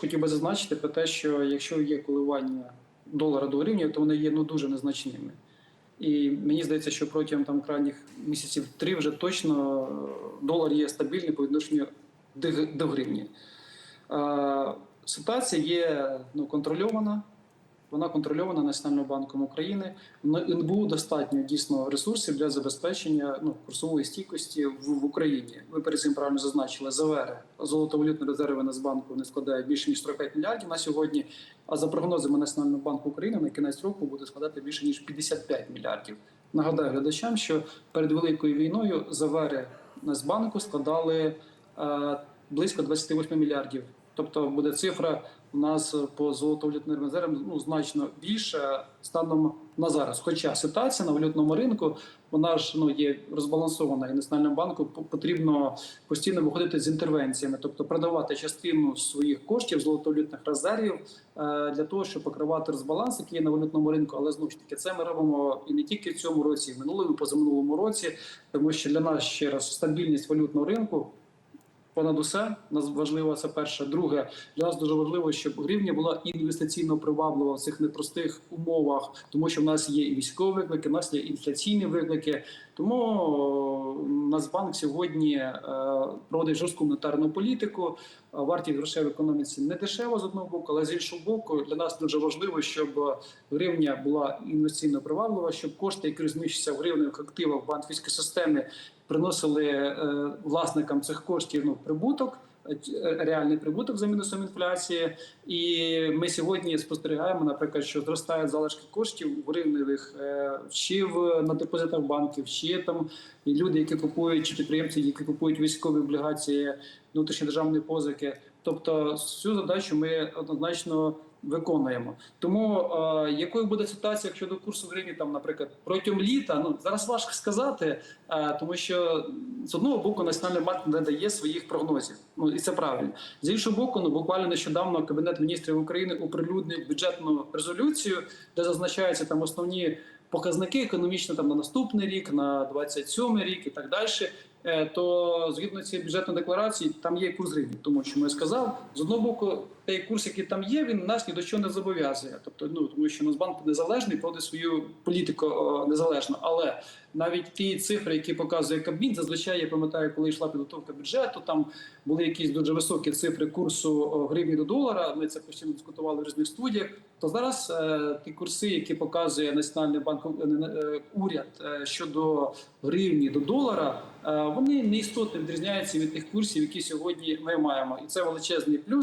Хотів би зазначити про те, що якщо є коливання долара до гривні, то вони є ну дуже незначними. І мені здається, що протягом там крайніх місяців три вже точно е, долар є стабільний по відношенню до гривні. Е, Ситуація є ну, контрольована. Вона контрольована Національним банком України. На НБУ достатньо дійсно ресурсів для забезпечення ну, курсової стійкості в, в Україні. Ви перед цим правильно зазначили ЗВР, золотовалютні резерви Нацбанку не складають більше ніж 45 мільярдів на сьогодні. А за прогнозами Національного банку України на кінець року буде складати більше ніж 55 мільярдів. Нагадаю глядачам, що перед великою війною ЗВР Нацбанку складали е, близько 28 мільярдів. Тобто буде цифра у нас по золотовалютним резервам ну, значно більше станом на зараз. Хоча ситуація на валютному ринку вона ж ну є розбалансована, і національному банку потрібно постійно виходити з інтервенціями, тобто продавати частину своїх коштів золотовалютних резервів е, для того, щоб покривати розбаланс, який є на валютному ринку. Але знову ж таки, це ми робимо і не тільки в цьому році, і в минулому, позаминулому році, тому що для нас ще раз стабільність валютного ринку. Понад усе нас важливо це перше. Друге, для нас дуже важливо, щоб гривня була інвестиційно приваблива в цих непростих умовах, тому що в нас є і військові виклики, в нас є інфляційні виклики. Тому Нацбанк сьогодні е, проводить жорстку монетарну політику. Вартість грошей в економіці не дешево з одного боку, але з іншого боку, для нас дуже важливо, щоб гривня була інвестиційно приваблива, щоб кошти, які розміщуються в гривневих активах банківської системи, приносили е, власникам цих коштів ну, прибуток, е, реальний прибуток за мінусом інфляції. І ми сьогодні спостерігаємо, наприклад, що зростають залишки коштів гривневих е, чи в на депозитах банків, чи там люди, які купують, чи підприємці, які купують військові облігації внутрішньодержавної позики. Тобто цю задачу ми однозначно виконуємо. Тому е, якою буде ситуація щодо курсу гривні, там, наприклад, протягом літа, ну зараз важко сказати, е, тому що з одного боку Національний банк не дає своїх прогнозів. Ну і це правильно. З іншого боку, ну буквально нещодавно Кабінет міністрів України оприлюднив бюджетну резолюцію, де зазначаються там основні показники економічно там на наступний рік, на 27 рік і так далі. Е, То згідно цієї бюджетної декларації, там є курс гривні, тому що я сказав, з одного боку, той курс, який там є, він нас ні до чого не зобов'язує. Тобто, ну тому що Нацбанк незалежний, проводить свою політику о, незалежно. Але навіть ті цифри, які показує Кабмін, зазвичай я пам'ятаю, коли йшла підготовка бюджету, там були якісь дуже високі цифри курсу гривні до долара. Ми це постійно дискутували в різних студіях. То зараз е, ті курси, які показує Національний банк е, е, уряд щодо гривні до долара, вони не істотно відрізняються від тих курсів, які сьогодні ми маємо, і це величезний плюс.